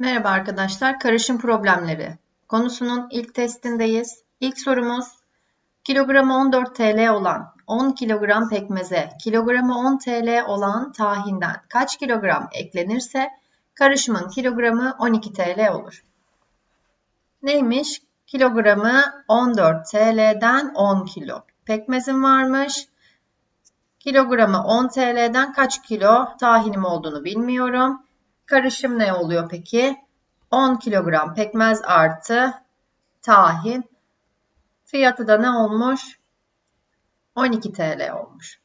Merhaba arkadaşlar, karışım problemleri konusunun ilk testindeyiz. İlk sorumuz, kilogramı 14 TL olan 10 kilogram pekmeze, kilogramı 10 TL olan tahinden kaç kilogram eklenirse karışımın kilogramı 12 TL olur. Neymiş? Kilogramı 14 TL'den 10 kilo. Pekmezim varmış. Kilogramı 10 TL'den kaç kilo tahinim olduğunu bilmiyorum. Karışım ne oluyor peki? 10 kilogram pekmez artı tahin. Fiyatı da ne olmuş? 12 TL olmuş.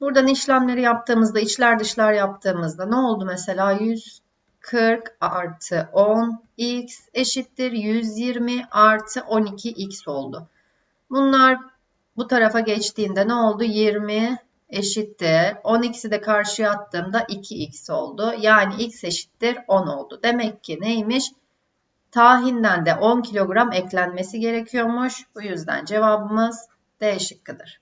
Buradan işlemleri yaptığımızda, içler dışlar yaptığımızda ne oldu mesela? 140 artı 10 x eşittir 120 artı 12 x oldu. Bunlar bu tarafa geçtiğinde ne oldu? 20 eşittir. 10x'i de karşıya attığımda 2x oldu. Yani x eşittir 10 oldu. Demek ki neymiş? Tahinden de 10 kilogram eklenmesi gerekiyormuş. Bu yüzden cevabımız D şıkkıdır.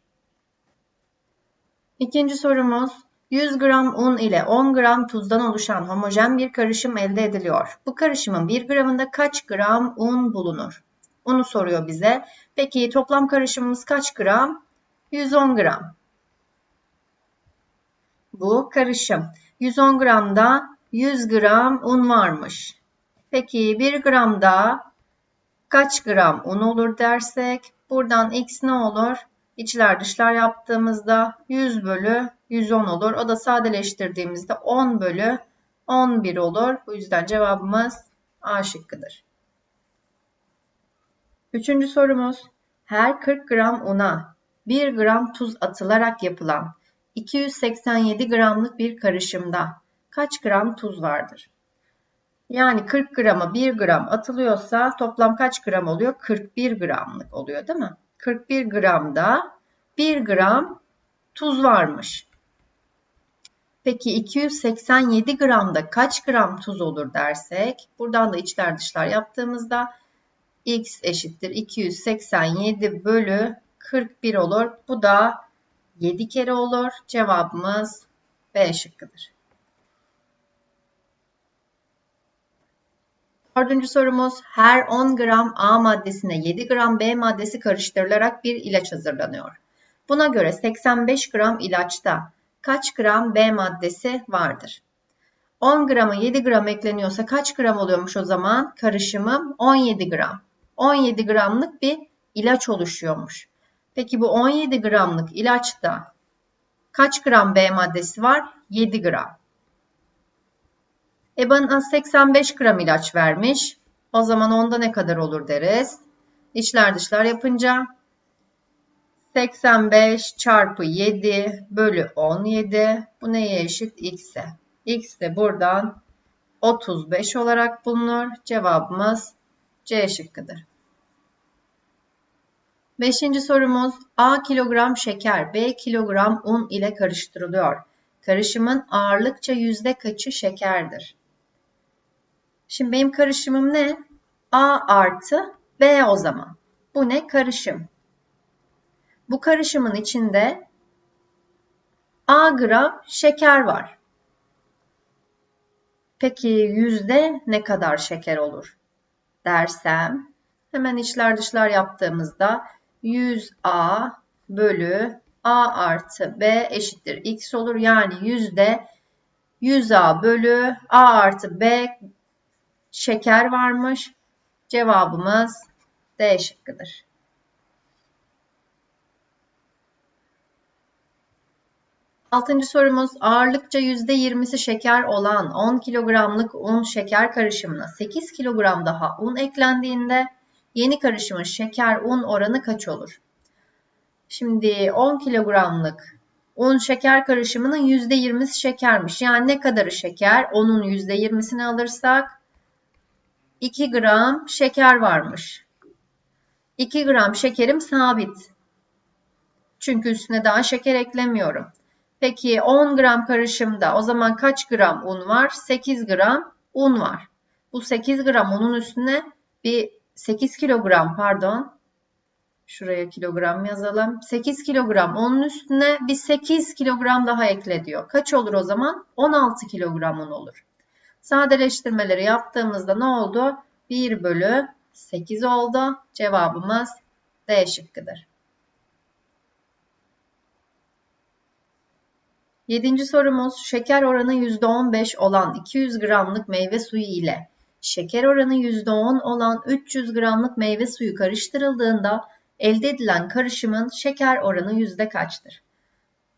İkinci sorumuz. 100 gram un ile 10 gram tuzdan oluşan homojen bir karışım elde ediliyor. Bu karışımın 1 gramında kaç gram un bulunur? Onu soruyor bize. Peki toplam karışımımız kaç gram? 110 gram. Bu karışım. 110 gramda 100 gram un varmış. Peki 1 gramda kaç gram un olur dersek buradan x ne olur? İçler dışlar yaptığımızda 100 bölü 110 olur. O da sadeleştirdiğimizde 10 bölü 11 olur. Bu yüzden cevabımız A şıkkıdır. Üçüncü sorumuz. Her 40 gram una 1 gram tuz atılarak yapılan 287 gramlık bir karışımda kaç gram tuz vardır? Yani 40 grama 1 gram atılıyorsa toplam kaç gram oluyor? 41 gramlık oluyor değil mi? 41 gramda 1 gram tuz varmış. Peki 287 gramda kaç gram tuz olur dersek, buradan da içler dışlar yaptığımızda x eşittir 287 bölü 41 olur. Bu da 7 kere olur. Cevabımız B şıkkıdır. Dördüncü sorumuz her 10 gram A maddesine 7 gram B maddesi karıştırılarak bir ilaç hazırlanıyor. Buna göre 85 gram ilaçta kaç gram B maddesi vardır? 10 grama 7 gram ekleniyorsa kaç gram oluyormuş o zaman? Karışımım 17 gram. 17 gramlık bir ilaç oluşuyormuş. Peki bu 17 gramlık ilaçta kaç gram B maddesi var? 7 gram. E bana 85 gram ilaç vermiş. O zaman onda ne kadar olur deriz. İçler dışlar yapınca 85 çarpı 7 bölü 17. Bu neye eşit? X'e. X de buradan 35 olarak bulunur. Cevabımız C şıkkıdır. Beşinci sorumuz A kilogram şeker B kilogram un ile karıştırılıyor. Karışımın ağırlıkça yüzde kaçı şekerdir? Şimdi benim karışımım ne? A artı B o zaman. Bu ne? Karışım. Bu karışımın içinde A gram şeker var. Peki yüzde ne kadar şeker olur? Dersem hemen içler dışlar yaptığımızda 100A bölü A artı B eşittir X olur. Yani yüzde 100A bölü A artı B şeker varmış. Cevabımız D şıkkıdır. Altıncı sorumuz ağırlıkça %20'si şeker olan 10 kilogramlık un şeker karışımına 8 kilogram daha un eklendiğinde yeni karışımın şeker un oranı kaç olur? Şimdi 10 kilogramlık un şeker karışımının %20'si şekermiş. Yani ne kadarı şeker? Onun %20'sini alırsak 2 gram şeker varmış. 2 gram şekerim sabit. Çünkü üstüne daha şeker eklemiyorum. Peki 10 gram karışımda o zaman kaç gram un var? 8 gram un var. Bu 8 gram unun üstüne bir 8 kilogram pardon. Şuraya kilogram yazalım. 8 kilogram onun üstüne bir 8 kilogram daha ekle diyor. Kaç olur o zaman? 16 kilogram un olur. Sadeleştirmeleri yaptığımızda ne oldu? 1 bölü 8 oldu. Cevabımız D şıkkıdır. Yedinci sorumuz şeker oranı %15 olan 200 gramlık meyve suyu ile şeker oranı %10 olan 300 gramlık meyve suyu karıştırıldığında elde edilen karışımın şeker oranı yüzde kaçtır?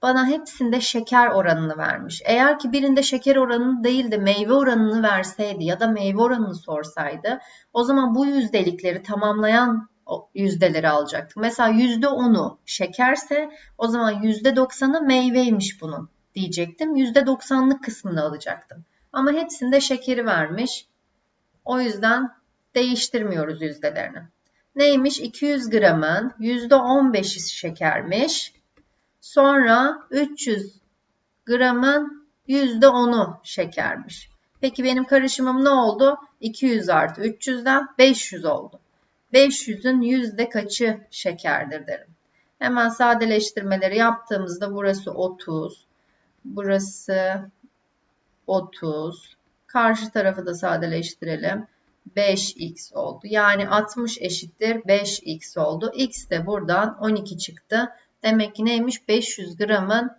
Bana hepsinde şeker oranını vermiş. Eğer ki birinde şeker oranını değil de meyve oranını verseydi ya da meyve oranını sorsaydı o zaman bu yüzdelikleri tamamlayan yüzdeleri alacaktık. Mesela yüzde onu şekerse o zaman yüzde doksanı meyveymiş bunun diyecektim. Yüzde doksanlık kısmını alacaktım. Ama hepsinde şekeri vermiş. O yüzden değiştirmiyoruz yüzdelerini. Neymiş? 200 gramın %15'i şekermiş. Sonra 300 gramın %10'u şekermiş. Peki benim karışımım ne oldu? 200 artı 300'den 500 oldu. 500'ün yüzde kaçı şekerdir derim. Hemen sadeleştirmeleri yaptığımızda burası 30, burası 30, karşı tarafı da sadeleştirelim. 5x oldu. Yani 60 eşittir 5x oldu. x de buradan 12 çıktı. Demek ki neymiş? 500 gramın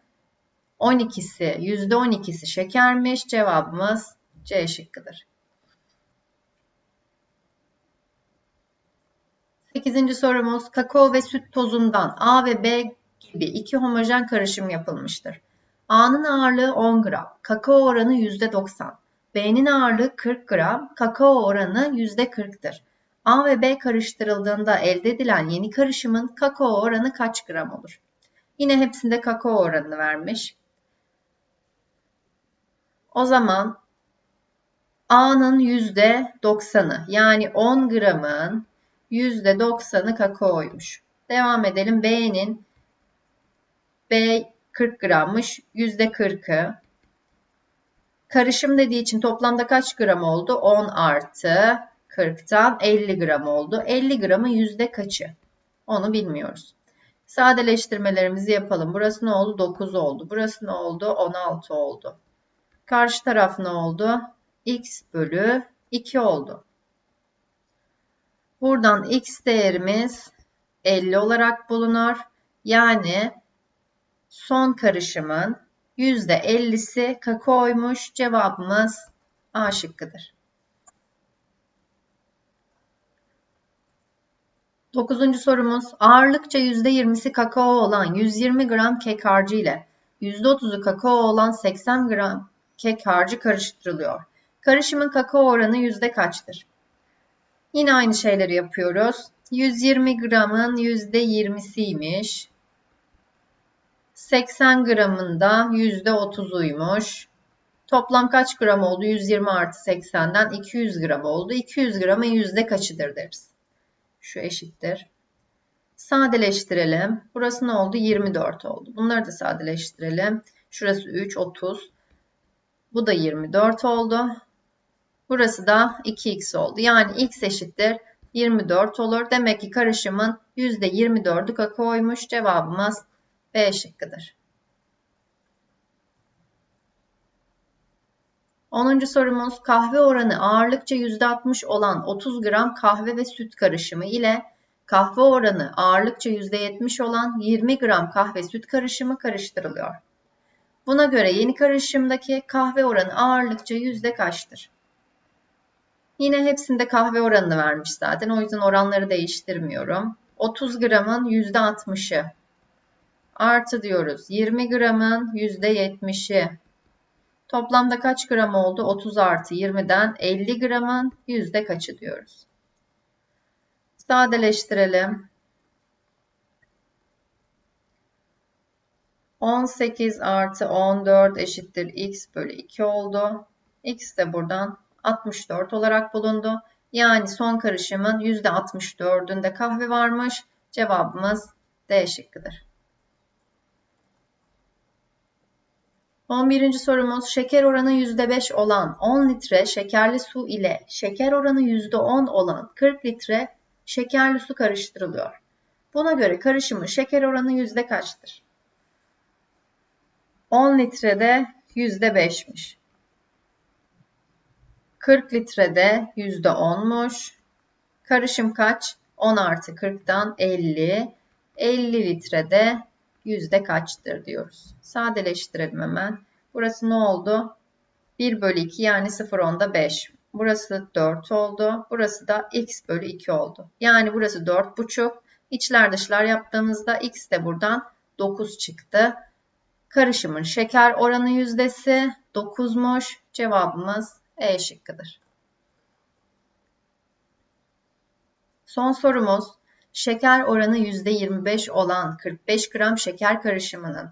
12'si, %12'si şekermiş. Cevabımız C şıkkıdır. 8. sorumuz kakao ve süt tozundan A ve B gibi iki homojen karışım yapılmıştır. A'nın ağırlığı 10 gram, kakao oranı %90. B'nin ağırlığı 40 gram, kakao oranı %40'tır. A ve B karıştırıldığında elde edilen yeni karışımın kakao oranı kaç gram olur? Yine hepsinde kakao oranını vermiş. O zaman A'nın %90'ı yani 10 gramın %90'ı kakaoymuş. Devam edelim. B'nin B 40 grammış. %40'ı. Karışım dediği için toplamda kaç gram oldu? 10 artı 40'tan 50 gram oldu. 50 gramın yüzde kaçı? Onu bilmiyoruz. Sadeleştirmelerimizi yapalım. Burası ne oldu? 9 oldu. Burası ne oldu? 16 oldu. Karşı taraf ne oldu? x bölü 2 oldu. Buradan x değerimiz 50 olarak bulunur. Yani son karışımın %50'si kakaoymuş. Cevabımız A şıkkıdır. Dokuzuncu sorumuz ağırlıkça %20'si kakao olan 120 gram kek harcı ile %30'u kakao olan 80 gram kek harcı karıştırılıyor. Karışımın kakao oranı yüzde kaçtır? Yine aynı şeyleri yapıyoruz. 120 gramın %20'siymiş. 80 gramında %30'uymuş. Toplam kaç gram oldu? 120 artı 80'den 200 gram oldu. 200 gramın yüzde kaçıdır deriz. Şu eşittir. Sadeleştirelim. Burası ne oldu? 24 oldu. Bunları da sadeleştirelim. Şurası 3, 30. Bu da 24 oldu. Burası da 2x oldu. Yani x eşittir 24 olur. Demek ki karışımın %24'ü kakaoymuş. Cevabımız B şıkkıdır. 10. sorumuz kahve oranı ağırlıkça %60 olan 30 gram kahve ve süt karışımı ile kahve oranı ağırlıkça %70 olan 20 gram kahve süt karışımı karıştırılıyor. Buna göre yeni karışımdaki kahve oranı ağırlıkça yüzde kaçtır? Yine hepsinde kahve oranını vermiş zaten. O yüzden oranları değiştirmiyorum. 30 gramın %60'ı artı diyoruz. 20 gramın %70'i. Toplamda kaç gram oldu? 30 artı 20'den 50 gramın yüzde kaçı diyoruz. Sadeleştirelim. 18 artı 14 eşittir x bölü 2 oldu. x de buradan 64 olarak bulundu. Yani son karışımın %64'ünde kahve varmış. Cevabımız D şıkkıdır. 11. sorumuz şeker oranı %5 olan 10 litre şekerli su ile şeker oranı %10 olan 40 litre şekerli su karıştırılıyor. Buna göre karışımın şeker oranı yüzde kaçtır? 10 litrede %5'miş. 40 litrede %10'muş. Karışım kaç? 10 artı 40'dan 50. 50 litrede yüzde kaçtır diyoruz. Sadeleştirelim hemen. Burası ne oldu? 1 bölü 2 yani 0 onda 5. Burası 4 oldu. Burası da x bölü 2 oldu. Yani burası 4,5. İçler dışlar yaptığımızda x de buradan 9 çıktı. Karışımın şeker oranı yüzdesi 9'muş. Cevabımız E şıkkıdır. Son sorumuz şeker oranı %25 olan 45 gram şeker karışımının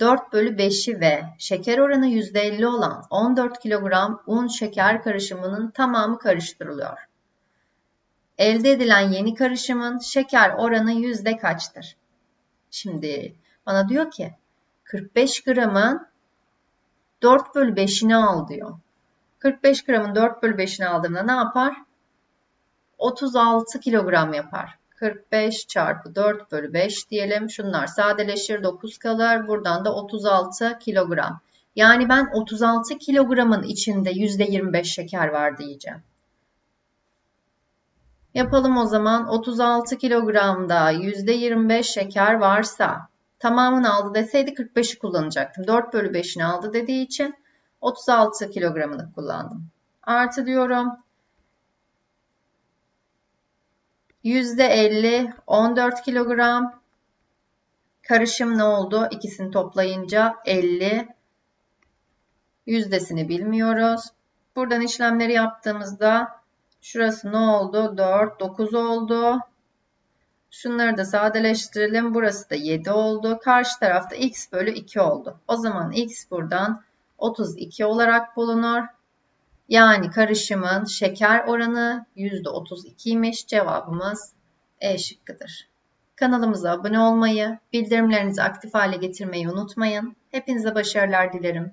4 bölü 5'i ve şeker oranı %50 olan 14 kilogram un şeker karışımının tamamı karıştırılıyor. Elde edilen yeni karışımın şeker oranı yüzde kaçtır? Şimdi bana diyor ki 45 gramın 4 bölü 5'ini al diyor. 45 gramın 4 bölü 5'ini aldığımda ne yapar? 36 kilogram yapar. 45 çarpı 4 bölü 5 diyelim. Şunlar sadeleşir 9 kalır. Buradan da 36 kilogram. Yani ben 36 kilogramın içinde %25 şeker var diyeceğim. Yapalım o zaman 36 kilogramda %25 şeker varsa tamamını aldı deseydi 45'i kullanacaktım. 4 bölü 5'ini aldı dediği için 36 kilogramını kullandım. Artı diyorum. %50 14 kilogram. Karışım ne oldu? İkisini toplayınca 50. Yüzdesini bilmiyoruz. Buradan işlemleri yaptığımızda şurası ne oldu? 4, 9 oldu. Şunları da sadeleştirelim. Burası da 7 oldu. Karşı tarafta x bölü 2 oldu. O zaman x buradan 32 olarak bulunur. Yani karışımın şeker oranı %32'ymiş. Cevabımız E şıkkıdır. Kanalımıza abone olmayı, bildirimlerinizi aktif hale getirmeyi unutmayın. Hepinize başarılar dilerim.